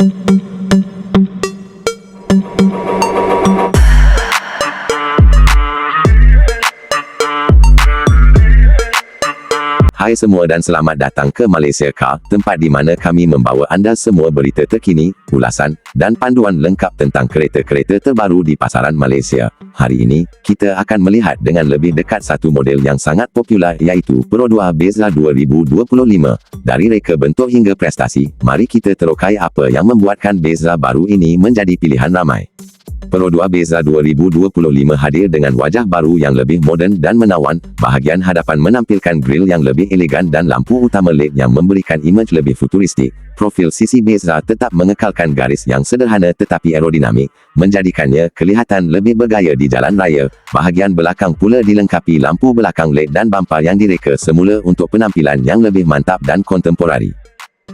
Mm-hmm. Hai semua dan selamat datang ke Malaysia Car, tempat di mana kami membawa anda semua berita terkini, ulasan, dan panduan lengkap tentang kereta-kereta terbaru di pasaran Malaysia. Hari ini, kita akan melihat dengan lebih dekat satu model yang sangat popular iaitu Pro 2 Bezza 2025. Dari reka bentuk hingga prestasi, mari kita terokai apa yang membuatkan Bezza baru ini menjadi pilihan ramai. Pro 2 Beza 2025 hadir dengan wajah baru yang lebih moden dan menawan, bahagian hadapan menampilkan grill yang lebih elegan dan lampu utama LED yang memberikan imej lebih futuristik. Profil sisi Beza tetap mengekalkan garis yang sederhana tetapi aerodinamik, menjadikannya kelihatan lebih bergaya di jalan raya. Bahagian belakang pula dilengkapi lampu belakang LED dan bumper yang direka semula untuk penampilan yang lebih mantap dan kontemporari.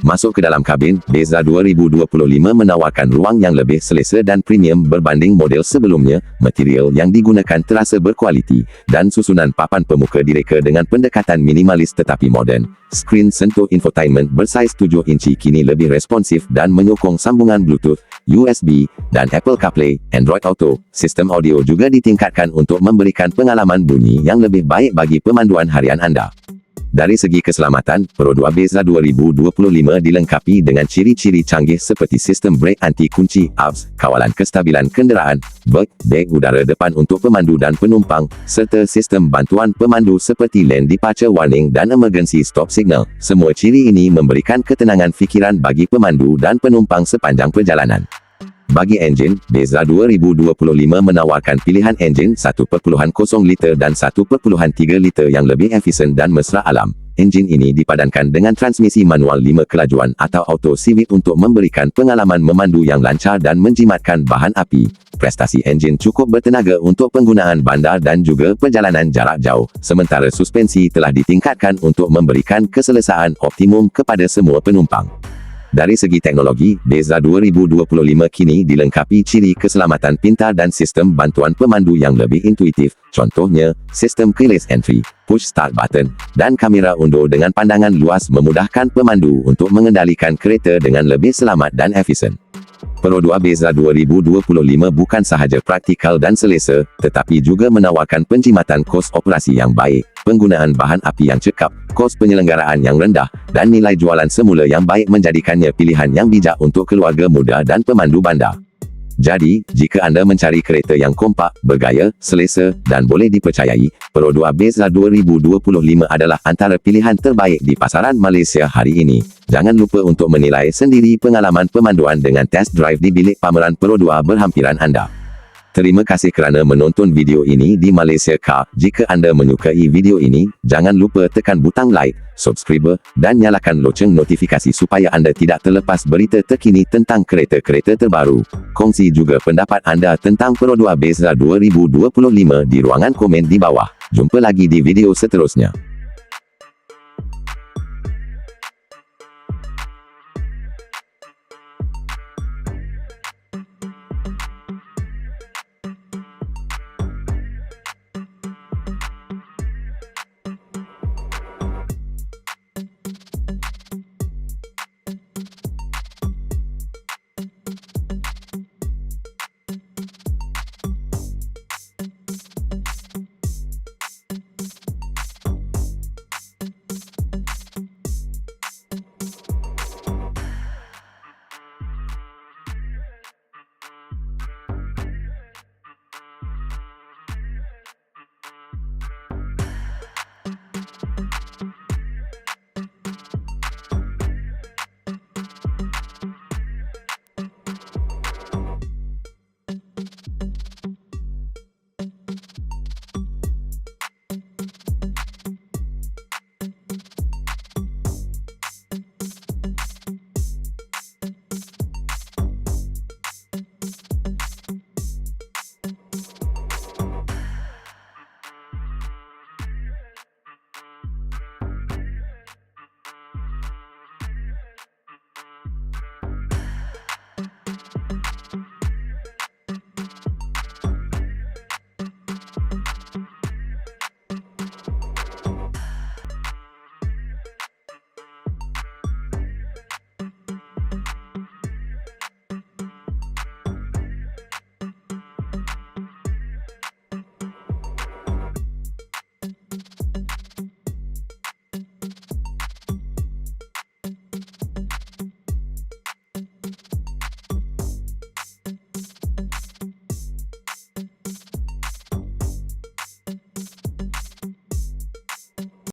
Masuk ke dalam kabin, Beza 2025 menawarkan ruang yang lebih selesa dan premium berbanding model sebelumnya, material yang digunakan terasa berkualiti, dan susunan papan pemuka direka dengan pendekatan minimalis tetapi moden. Skrin sentuh infotainment bersaiz 7 inci kini lebih responsif dan menyokong sambungan Bluetooth, USB, dan Apple CarPlay, Android Auto. Sistem audio juga ditingkatkan untuk memberikan pengalaman bunyi yang lebih baik bagi pemanduan harian anda. Dari segi keselamatan, Pro 2 Beza 2025 dilengkapi dengan ciri-ciri canggih seperti sistem brake anti-kunci, ABS, kawalan kestabilan kenderaan, beg, beg udara depan untuk pemandu dan penumpang, serta sistem bantuan pemandu seperti lane departure warning dan emergency stop signal. Semua ciri ini memberikan ketenangan fikiran bagi pemandu dan penumpang sepanjang perjalanan. Bagi enjin, Beza 2025 menawarkan pilihan enjin 1.0 liter dan 1.3 liter yang lebih efisien dan mesra alam. Enjin ini dipadankan dengan transmisi manual 5 kelajuan atau auto civic untuk memberikan pengalaman memandu yang lancar dan menjimatkan bahan api. Prestasi enjin cukup bertenaga untuk penggunaan bandar dan juga perjalanan jarak jauh, sementara suspensi telah ditingkatkan untuk memberikan keselesaan optimum kepada semua penumpang. Dari segi teknologi, Beza 2025 kini dilengkapi ciri keselamatan pintar dan sistem bantuan pemandu yang lebih intuitif, contohnya, sistem keyless entry, push start button, dan kamera undur dengan pandangan luas memudahkan pemandu untuk mengendalikan kereta dengan lebih selamat dan efisien. Pro 2 Beza 2025 bukan sahaja praktikal dan selesa, tetapi juga menawarkan penjimatan kos operasi yang baik, penggunaan bahan api yang cekap, kos penyelenggaraan yang rendah, dan nilai jualan semula yang baik menjadikannya pilihan yang bijak untuk keluarga muda dan pemandu bandar. Jadi, jika anda mencari kereta yang kompak, bergaya, selesa, dan boleh dipercayai, Pro 2 Beza 2025 adalah antara pilihan terbaik di pasaran Malaysia hari ini. Jangan lupa untuk menilai sendiri pengalaman pemanduan dengan test drive di bilik pameran Pro 2 berhampiran anda. Terima kasih kerana menonton video ini di Malaysia Car. Jika anda menyukai video ini, jangan lupa tekan butang like, subscribe, dan nyalakan loceng notifikasi supaya anda tidak terlepas berita terkini tentang kereta-kereta terbaru. Kongsi juga pendapat anda tentang 2 Bezra 2025 di ruangan komen di bawah. Jumpa lagi di video seterusnya.